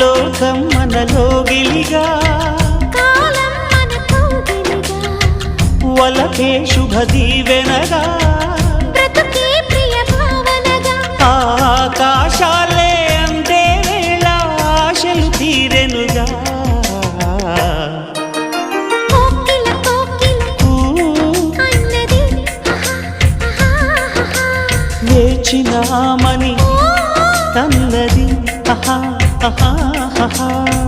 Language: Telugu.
లోకం మనలోగిలిగా వలకే శుభ దీవెనగా ఆకాశాలే అందే వేళ ఆశలు తీరెనుగా. అన్నది ఆహా, ఆహా, వేచినామని ఆహా. తన్నది ఆహా ఆహా ఆహా